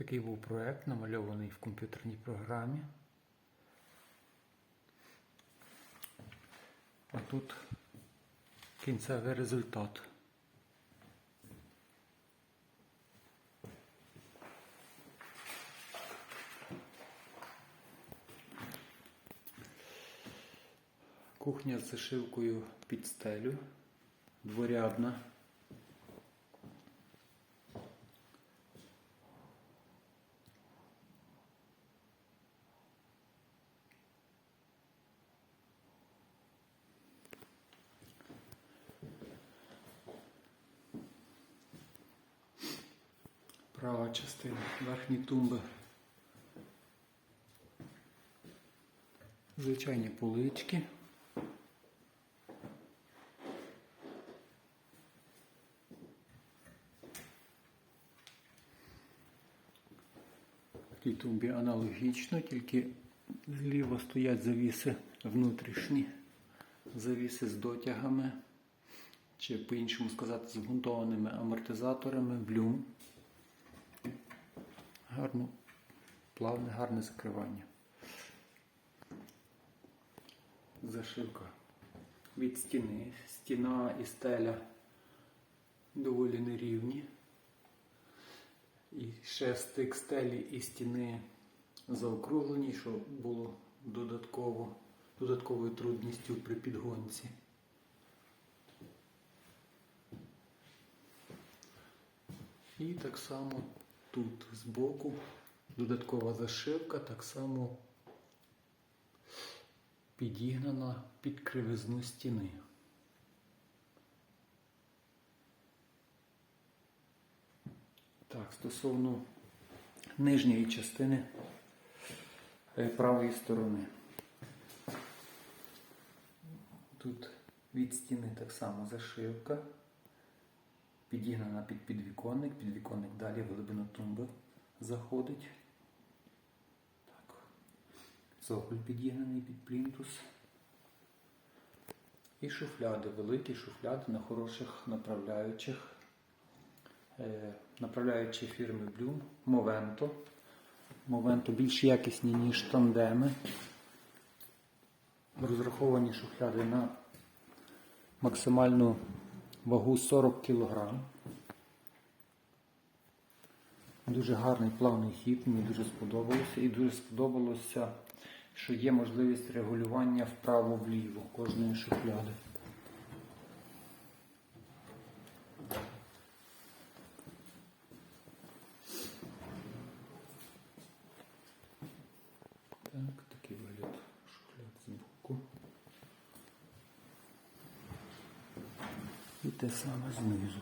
Такий був проект, намальований в комп'ютерній програмі. А тут кінцевий результат. Кухня з зашивкою під стелю, дворядна. Частина верхні тумби. Звичайні полички. В тій тумбі аналогічно, тільки зліва стоять завіси внутрішні, завіси з дотягами, чи по-іншому сказати, з вмонтованими амортизаторами, блюм. Гарно, плавне, гарне закривання. Зашивка від стіни. Стіна і стеля доволі нерівні. І ще стик стелі і стіни заокруглені, що було додатково, додатковою трудністю при підгонці. І так само тут збоку додаткова зашивка, так само підігнана під кривизну стіни. Так, стосовно нижньої частини е, правої сторони. Тут від стіни так само зашивка, підігнана під підвіконник, підвіконник далі в глибину тумби заходить. Так. Цоколь підігнаний під плінтус. І шуфляди, великі шуфляди на хороших направляючих. Е, направляючі фірми Bloom, Movento. Movento більш якісні, ніж тандеми. Розраховані шухляди на максимальну вагу 40 кг. Дуже гарний плавний хід, мені дуже сподобалося. І дуже сподобалося, що є можливість регулювання вправо-вліво кожної шухляди. Так, такий вигляд шухляд з боку. І те саме знизу.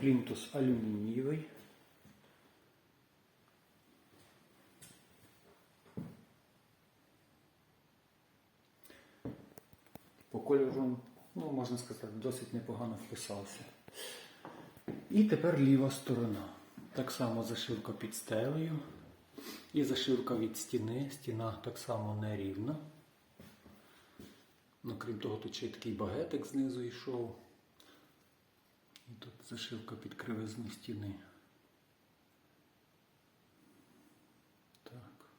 Плінтус алюмінієвий. По кольору, ну, можна сказати, досить непогано вписався. І тепер ліва сторона. Так само зашивка під стелею. І зашивка від стіни. Стіна так само нерівна. Ну, крім того, тут ще й такий багетик знизу йшов. І тут зашивка під кривизну стіни. Так.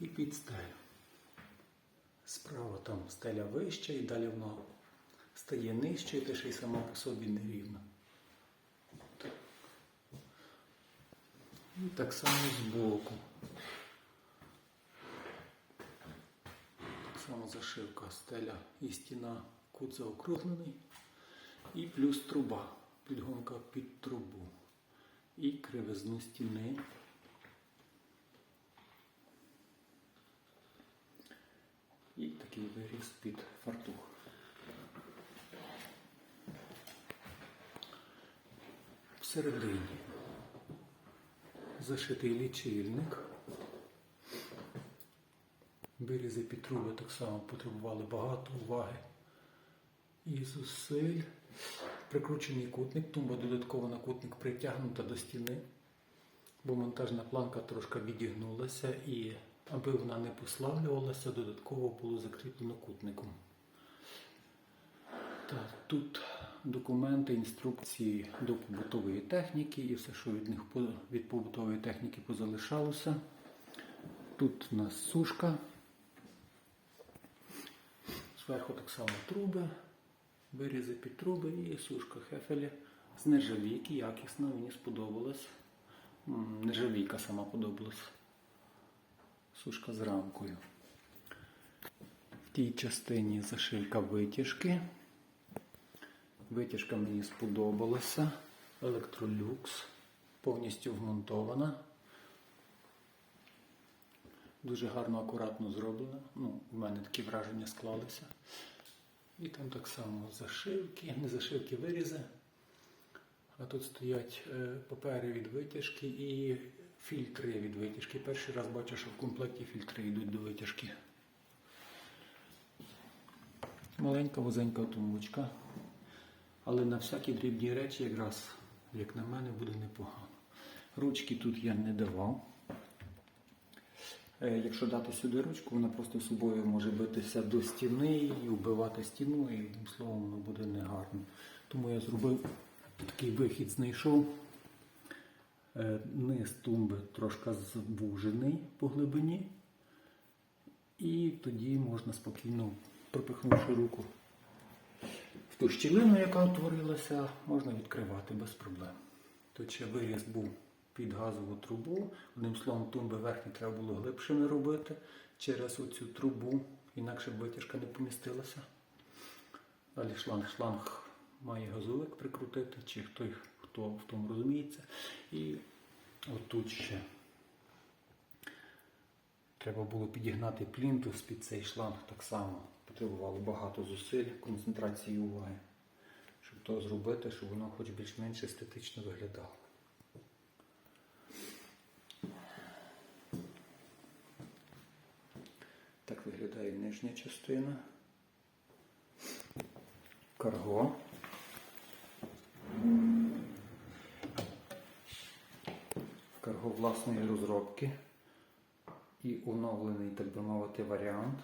І під стелю. Справа там стеля вища і далі воно стає нижче, і те ще й сама по собі нерівна. І так само збоку. Так само зашивка стеля і стіна кут заокруглений. І плюс труба, підгонка під трубу. І кривизну стіни. І такий виріз під фартух. Всередині зашитий лічильник. Вирізи під так само потребували багато уваги і зусиль. Прикручений кутник, тумба додатково на кутник притягнута до стіни, бо монтажна планка трошки відігнулася і аби вона не послаблювалася, додатково було закріплено кутником. Так, тут документи, інструкції до побутової техніки і все, що від них від побутової техніки позалишалося. Тут у нас сушка. Зверху так само труби, вирізи під труби і сушка хефеля з нержавійки, якісна, мені сподобалась. Нержавійка сама подобалась. Сушка з рамкою. В тій частині зашивка витяжки. Витяжка мені сподобалася. Електролюкс. Повністю вмонтована. Дуже гарно, акуратно зроблена. Ну, в мене такі враження склалися. І там так само зашивки, не зашивки, вирізи. А тут стоять е, папери від витяжки і фільтри від витяжки. Перший раз бачу, що в комплекті фільтри йдуть до витяжки. Маленька возенька тумбочка. Але на всякі дрібні речі, якраз, як на мене, буде непогано. Ручки тут я не давав. Е, Якщо дати сюди ручку, вона просто собою може битися до стіни і вбивати стіну, і словом воно буде негарно. Тому я зробив такий вихід, знайшов. Е, Низ тумби трошки звужений по глибині. І тоді можна спокійно, пропихнувши руку ту щілину, яка утворилася, можна відкривати без проблем. Тут ще виріз був під газову трубу. Одним словом, тумби верхні треба було глибшими робити через оцю трубу, інакше б витяжка не помістилася. Далі шланг. Шланг має газовик прикрутити, чи хто, хто в тому розуміється. І отут ще треба було підігнати плінтус під цей шланг так само. Потребувало багато зусиль, концентрації уваги, щоб то зробити, щоб воно хоч більш-менш естетично виглядало. Так виглядає нижня частина. Карго. Карго власної розробки і оновлений, так би мовити, варіант.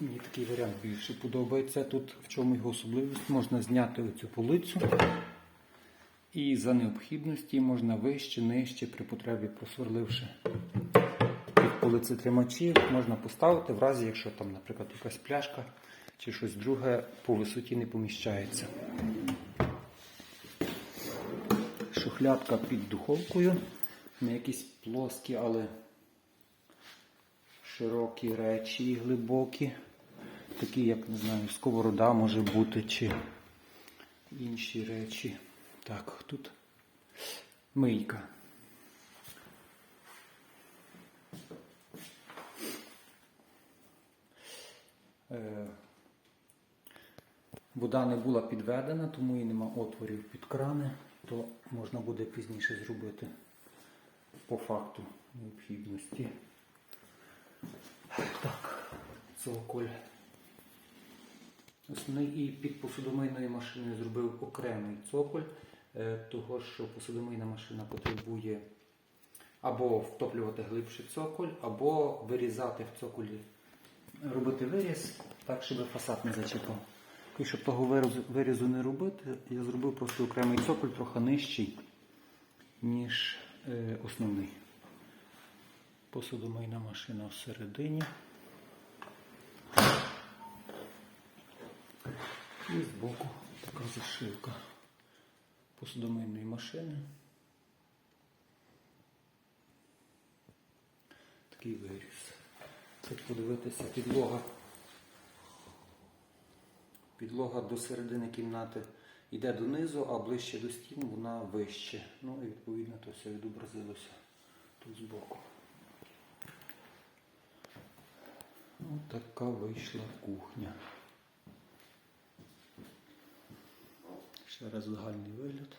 Мені такий варіант більше подобається. Тут в чому його особливість? Можна зняти оцю полицю і за необхідності можна вище, нижче, при потребі просверливши під полицетримачі, можна поставити в разі, якщо там, наприклад, якась пляшка чи щось друге по висоті не поміщається. Шухлядка під духовкою. Не якісь плоскі, але широкі речі і глибокі. Такі, як не знаю, сковорода може бути, чи інші речі. Так, тут мийка. Е, Вода не була підведена, тому і нема отворів під крани, то можна буде пізніше зробити по факту необхідності. Так, цоколь. Основний і під посудомийною машиною зробив окремий цоколь, е, того що посудомийна машина потребує або втоплювати глибше цоколь, або вирізати в цоколі, робити виріз так, щоб фасад не зачепив. І щоб того вирізу, вирізу не робити, я зробив просто окремий цоколь трохи нижчий, ніж е, основний. Посудомийна машина всередині. І збоку така зашивка посудомийної машини. Такий виріз. Тут подивитися підлога. Підлога до середини кімнати йде донизу, а ближче до стін вона вище. Ну і відповідно то все відобразилося тут збоку. Ось така вийшла кухня. Ще раз загальний вигляд.